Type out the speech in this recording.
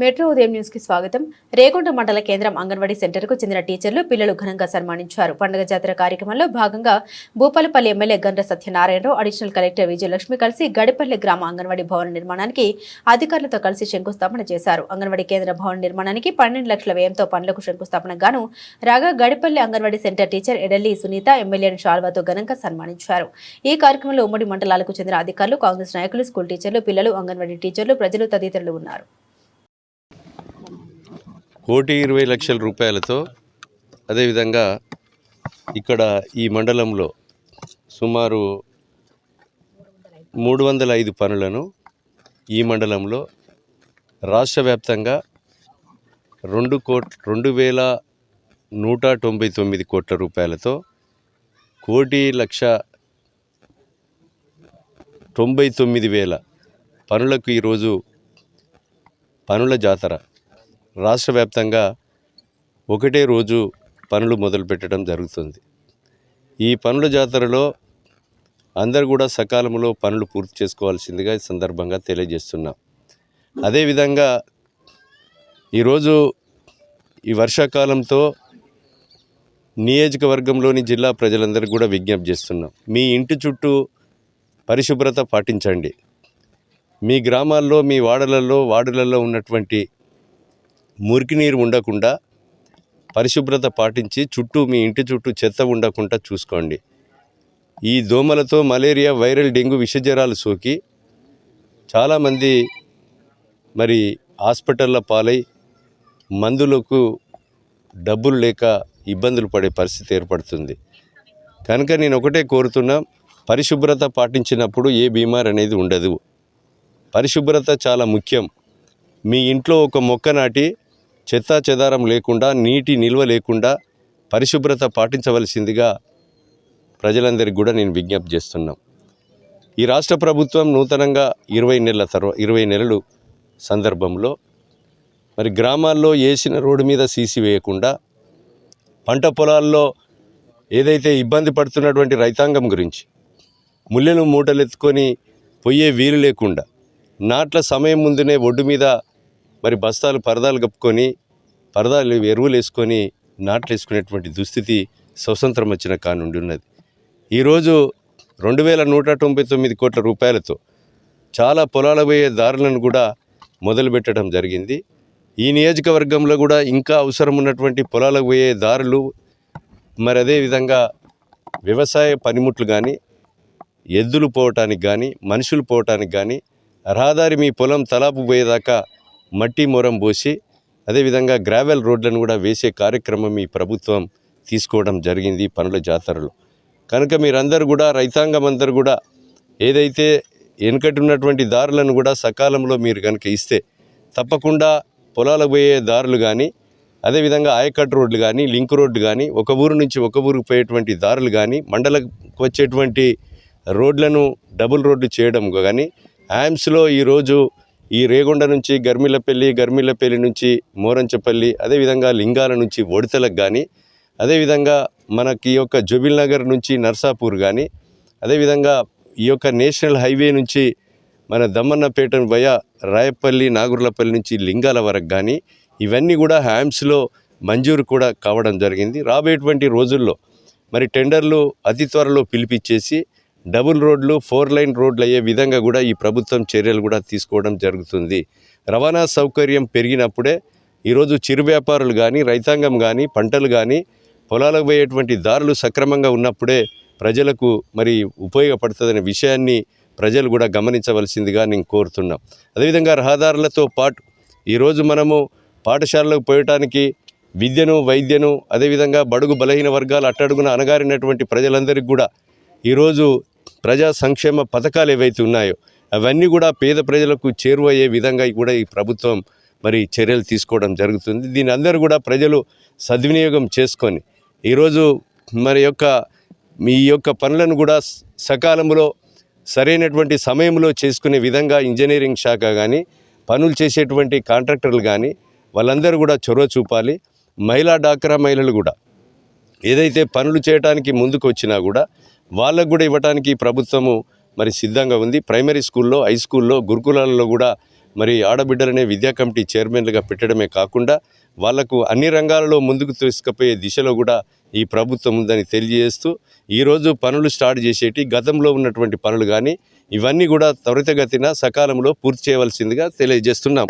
Metro ఉదయం న్యూస్కి స్వాగతం. రేగొండ మండల కేంద్రం అంగన్వాడీ సెంటర్కు చెందిన టీచర్లు పిల్లలు ఘనంగా సన్మానించారు. పండుగ జాతర కార్యక్రమంలో భాగంగా Bhupalpally MLA Gandra Satyanarayana Rao additional collector Vijayalakshmi కలిసి గడిపల్లి గ్రామ అంగన్వాడీ భవన నిర్మాణానికి అధికారులతో కలిసి శంకుస్థాపన చేశారు. అంగన్వాడీ కేంద్ర భవన నిర్మాణానికి పన్నెండు లక్షల వ్యయంతో పనులకు శంకుస్థాపన గాను రాగా గడిపల్లి అంగన్వాడీ సెంటర్ టీచర్ ఎడల్లి సునీత ఎమ్మెల్యేను షాల్వాతో ఘనంగా సన్మానించారు. ఈ కార్యక్రమంలో ఉమ్మడి మండలాలకు చెందిన అధికారులు కాంగ్రెస్ నాయకులు స్కూల్ టీచర్లు పిల్లలు అంగన్వాడీ టీచర్లు ప్రజలు తదితరులు ఉన్నారు. కోటి ఇరవై లక్షల రూపాయలతో అదేవిధంగా ఇక్కడ ఈ మండలంలో సుమారు మూడు వందల ఐదు పనులను ఈ మండలంలో రాష్ట్ర వ్యాప్తంగా రెండు కోట్ రెండు వేల నూట తొంభై తొమ్మిది కోట్ల రూపాయలతో కోటి లక్ష తొంభై తొమ్మిది వేల పనులకు ఈరోజు పనుల జాతర రాష్ట్ర వ్యాప్తంగా ఒకటే రోజు పనులు మొదలుపెట్టడం జరుగుతుంది. ఈ పనుల జాతరలో అందరు కూడా సకాలంలో పనులు పూర్తి చేసుకోవాల్సిందిగా ఈ సందర్భంగా తెలియజేస్తున్నాం. అదేవిధంగా ఈరోజు ఈ వర్షాకాలంతో నియోజకవర్గంలోని జిల్లా ప్రజలందరికీ కూడా విజ్ఞప్తి చేస్తున్నాం. మీ ఇంటి చుట్టూ పరిశుభ్రత పాటించండి. మీ గ్రామాల్లో మీ వాడలలో వార్డులలో ఉన్నటువంటి మురికి నీరు ఉండకుండా పరిశుభ్రత పాటించి చుట్టూ మీ ఇంటి చుట్టూ చెత్త ఉండకుండా చూసుకోండి. ఈ దోమలతో మలేరియా వైరల్ డెంగ్యూ విషజ్వరాలు సోకి చాలామంది మరి హాస్పిటల్ల పాలై మందులకు డబ్బులు లేక ఇబ్బందులు పడే పరిస్థితి ఏర్పడుతుంది. కనుక నేను ఒకటే కోరుతున్నా పరిశుభ్రత పాటించినప్పుడు ఏ బీమార్ అనేది ఉండదు. పరిశుభ్రత చాలా ముఖ్యం. మీ ఇంట్లో ఒక మొక్క నాటి చెత్తా చెదారం లేకుండా నీటి నిల్వ లేకుండా పరిశుభ్రత పాటించవలసిందిగా ప్రజలందరికీ కూడా నేను విజ్ఞప్తి చేస్తున్నాం. ఈ రాష్ట్ర ప్రభుత్వం నూతనంగా ఇరవై నెలల తర్వాత ఇరవై నెలలు సందర్భంలో మరి గ్రామాల్లో వేసిన రోడ్డు మీద సీసీ వేయకుండా పంట పొలాల్లో ఏదైతే ఇబ్బంది పడుతున్నటువంటి రైతాంగం గురించి ముళ్ళను మూటలెత్తుకొని పొయ్యే వీలు లేకుండా నాట్ల సమయం ముందునే ఒడ్డు మీద మరి బస్తాలు పరదాలు కప్పుకొని పరదాలు ఎరువులు వేసుకొని నాట్లు వేసుకునేటువంటి దుస్థితి స్వతంత్రం వచ్చిన కానుండి ఉన్నది. ఈరోజు రెండు వేల నూట తొంభై తొమ్మిది కోట్ల రూపాయలతో చాలా పొలాల పోయే దారులను కూడా మొదలుపెట్టడం జరిగింది. ఈ నియోజకవర్గంలో కూడా ఇంకా అవసరం ఉన్నటువంటి పొలాలకు పోయే దారులు మరి అదేవిధంగా వ్యవసాయ పనిముట్లు కానీ ఎద్దులు పోవటానికి కానీ మనుషులు పోవటానికి కానీ రహదారి మీ పొలం తలాపు పోయేదాకా మట్టి మొరం పోసి అదేవిధంగా గ్రావెల్ రోడ్లను కూడా వేసే కార్యక్రమం ఈ ప్రభుత్వం తీసుకోవడం జరిగింది పనుల జాతరలో. కనుక మీరందరూ కూడా రైతాంగం అందరూ కూడా ఏదైతే వెనుకటి ఉన్నటువంటి దారులను కూడా సకాలంలో మీరు కనుక ఇస్తే తప్పకుండా పొలాలకు పోయే దారులు కానీ అదేవిధంగా ఆయకట్టు రోడ్లు కానీ లింక్ రోడ్లు కానీ ఒక ఊరు నుంచి ఒక ఊరికి పోయేటువంటి దారులు కానీ మండలకు వచ్చేటువంటి రోడ్లను డబుల్ రోడ్లు చేయడం కానీ యామ్స్లో ఈరోజు ఈ రేగొండ నుంచి గర్మిలపల్లి గర్మిలపల్లి నుంచి మోరంచపల్లి అదేవిధంగా లింగాల నుంచి ఒడితలకు కానీ అదేవిధంగా మనకి ఈ యొక్క జుబిల్ నగర్ నుంచి నర్సాపూర్ కానీ అదేవిధంగా ఈ యొక్క నేషనల్ హైవే నుంచి మన దమ్మన్నపేట వయ రాయపల్లి నాగుర్లపల్లి నుంచి లింగాల వరకు కానీ ఇవన్నీ కూడా హ్యామ్స్లో మంజూరు కూడా కావడం జరిగింది. రాబోయేటువంటి రోజుల్లో మరి టెండర్లు అతి త్వరలో పిలిపించేసి డబుల్ రోడ్లు ఫోర్ లైన్ రోడ్లు అయ్యే విధంగా కూడా ఈ ప్రభుత్వం చర్యలు కూడా తీసుకోవడం జరుగుతుంది. రవాణా సౌకర్యం పెరిగినప్పుడే ఈరోజు చిరు వ్యాపారులు కానీ రైతాంగం కానీ పంటలు కానీ పొలాలకు పోయేటువంటి దారులు సక్రమంగా ఉన్నప్పుడే ప్రజలకు మరి ఉపయోగపడుతుందనే విషయాన్ని ప్రజలు కూడా గమనించవలసిందిగా నేను కోరుతున్నాం. అదేవిధంగా రహదారులతో పాటు ఈరోజు మనము పాఠశాలకు పోయటానికి విద్యను వైద్యను అదేవిధంగా బడుగు బలహీన వర్గాలు అట్టడుగున అనగారినటువంటి ప్రజలందరికీ కూడా ఈరోజు ప్రజా సంక్షేమ పథకాలు ఏవైతే ఉన్నాయో అవన్నీ కూడా పేద ప్రజలకు చేరువయ్యే విధంగా కూడా ఈ ప్రభుత్వం మరి చర్యలు తీసుకోవడం జరుగుతుంది. దీని అందరూ కూడా ప్రజలు సద్వినియోగం చేసుకొని ఈరోజు మరి యొక్క మీ యొక్క పనులను కూడా సకాలంలో సరైనటువంటి సమయంలో చేసుకునే విధంగా ఇంజనీరింగ్ శాఖ కానీ పనులు చేసేటువంటి కాంట్రాక్టర్లు కానీ వాళ్ళందరూ కూడా చొరవ చూపాలి. మహిళా డాక్రా మహిళలు కూడా ఏదైతే పనులు చేయడానికి ముందుకు వచ్చినా కూడా వాళ్ళకు కూడా ఇవ్వడానికి ప్రభుత్వము మరి సిద్ధంగా ఉంది. ప్రైమరీ స్కూల్లో హై స్కూల్లో గురుకులాల్లో కూడా మరి ఆడబిడ్డలనే విద్యా కమిటీ చైర్మన్లుగా పెట్టడమే కాకుండా వాళ్ళకు అన్ని రంగాలలో ముందుకు తీసుకుపోయే దిశలో కూడా ఈ ప్రభుత్వం ఉందని తెలియజేస్తూ ఈరోజు పనులు స్టార్ట్ చేసేటి గతంలో ఉన్నటువంటి పనులు కానీ ఇవన్నీ కూడా త్వరితగతిన సకాలంలో పూర్తి చేయవలసిందిగా తెలియజేస్తున్నాం.